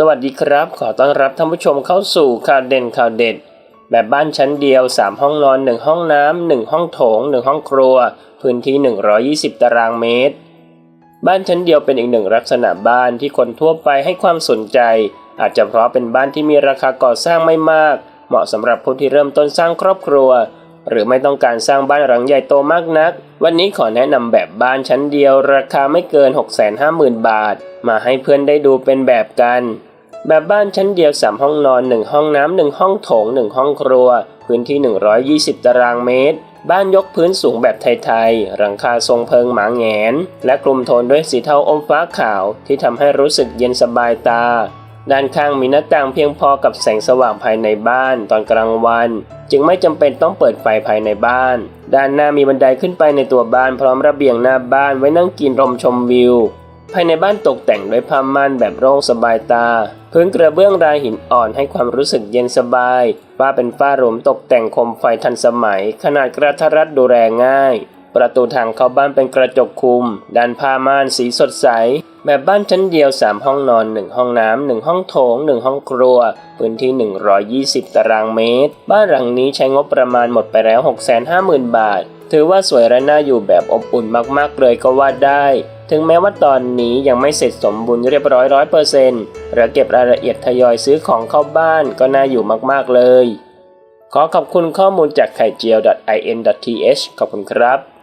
สวัสดีครับ ขอต้อนรับท่านผู้ชมเข้าสู่ข่าวเด่นข่าวเด็ด แบบบ้านชั้นเดียว 3 ห้องนอน 1 ห้องน้ำ 1 ห้องโถง 1 ห้องครัว พื้นที่ 120 ตารางเมตร บ้านชั้นเดียวเป็นอีกหนึ่งลักษณะบ้านที่คนทั่วไปให้ความสนใจ อาจจะเพราะเป็นบ้านที่มีราคาก่อสร้างไม่มาก เหมาะสำหรับผู้ที่เริ่มต้นสร้างครอบครัว หรือไม่ต้องการสร้างบ้านหลังใหญ่โตมากนัก วันนี้ขอแนะนำแบบบ้านชั้นเดียว ราคาไม่เกิน 650,000 บาท มาให้เพื่อนได้ดูเป็นแบบกัน แบบบ้านชั้นเดียว 3 ห้องนอน 1 ห้องน้ำ 1 ห้องโถง 1 ห้องครัว พื้นที่ 120 ตารางเมตร บ้านยกพื้นสูงแบบไทยๆ หลังคาทรงเพิงหมาแหงน และกลุ่มโทนด้วยสีเทาอมฟ้าขาวที่ทำให้รู้สึกเย็นสบายตา ด้านข้างมีหน้าต่างเพียงพอกับแสงสว่างภายในบ้านตอนกลางวัน จึงไม่จำเป็นต้องเปิดไฟภายในบ้าน ด้านหน้ามีบันไดขึ้นไปในตัวบ้านพร้อมระเบียงหน้าบ้านไว้นั่งกินลมชมวิว ภายในบ้านตกแต่งด้วยผ้าม่านแบบโล่งสบายตา พื้นกระเบื้องรายหินอ่อนให้ความรู้สึกเย็นสบายฝ้าเป็นฝ้าหลวมตกแต่งโคมไฟทันสมัย ขนาดกระทรัดดูแลง่าย ประตูทางเข้าบ้านเป็นกระจกคุมด้านผ้าม่านสีสดใส แบบบ้านชั้นเดียว 3 ห้องนอน 1 ห้องน้ำ1ห้องโถง 1 ห้องครัว พื้นที่ 120 ตารางเมตร บ้านหลังนี้ใช้งบประมาณหมดไปแล้ว 650,000 บาท ถือว่าสวยและน่าอยู่แบบอบอุ่นมากๆเลยก็ว่าได้ ถึงแม้ว่าตอนนี้ยังไม่เสร็จสมบูรณ์เรียบร้อยร้อยเปอร์เซ็นต์และเก็บรายละเอียดทยอยซื้อของเข้าบ้านก็น่าอยู่มากๆเลย ขอขอบคุณข้อมูลจากไข่เจียว .in.th ขอบคุณครับ